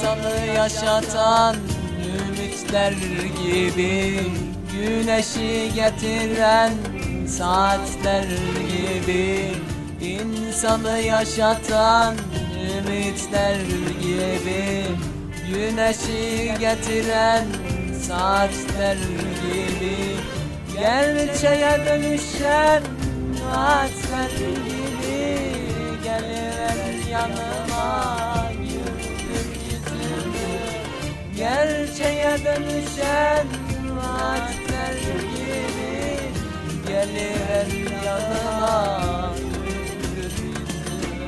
insanı yaşatan ümitler gibi Güneşi getiren saatler gibi İnsanı yaşatan ümitler gibi Güneşi getiren saatler gibi Gerçeğe dönüşen saatler gibi Geliver yanıma Gerçeğe dönüşen saatler gibi yanıma. Güldür yüzümü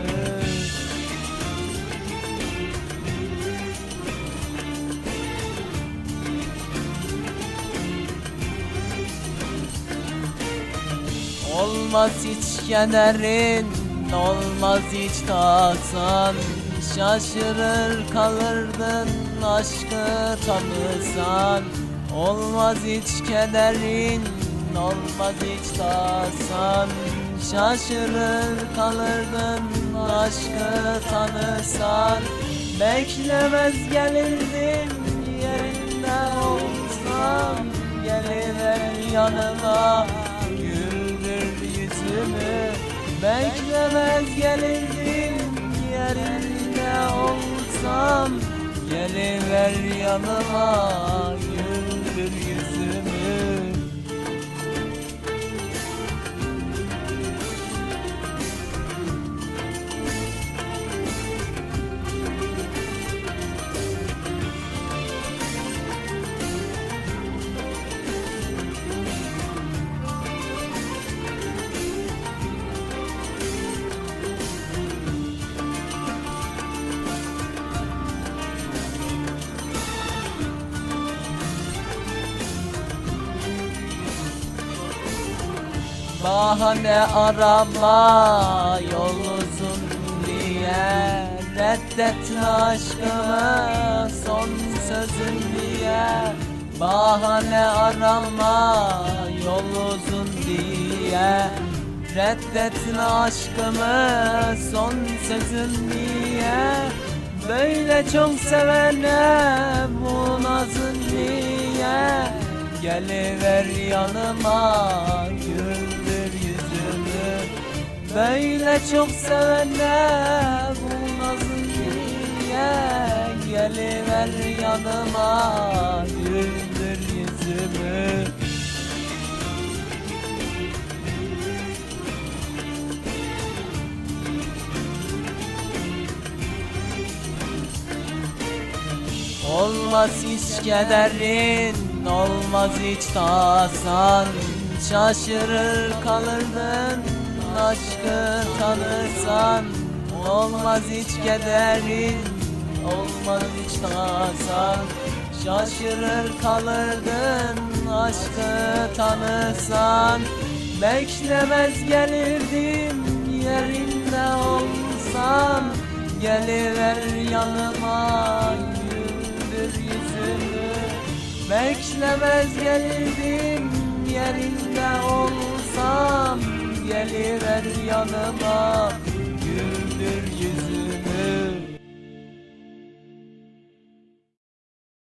Olmaz hiç kederin, olmaz hiç tasan Şaşırır kalırdın aşkı tanısan Olmaz hiç kederin, olmaz hiç tasan Şaşırır kalırdın aşkı tanısan Beklemez gelirdim yerinde olsam Geliver yanıma güldür yüzümü Beklemez gelirdim yerinde olsam Geliver yanıma güldür yüzümü Bahane arama yol uzun diye. Reddetme aşkımı son sözün diye. Bahane arama yol uzun diye. Reddetme aşkımı son sözün diye. Böyle çok sevene bu nazın niye Geliver yanıma yüzümü Böyle çok sevene bu niye Geliver yanıma güldür yüzümü. Olmaz hiç kederin, olmaz hiç tasan. Şaşırır kalırdın aşkı tanırsan Olmaz hiç kederin, olmaz hiç tasan Şaşırır kalırdın. Aşkı tanırsan Beklemez gelirdim. Yerinde olsam Geliver yanıma güldür yüzümü. Beklemez gelirdim yerinde olsam Gelir geliver yanıma. Güldür yüzüme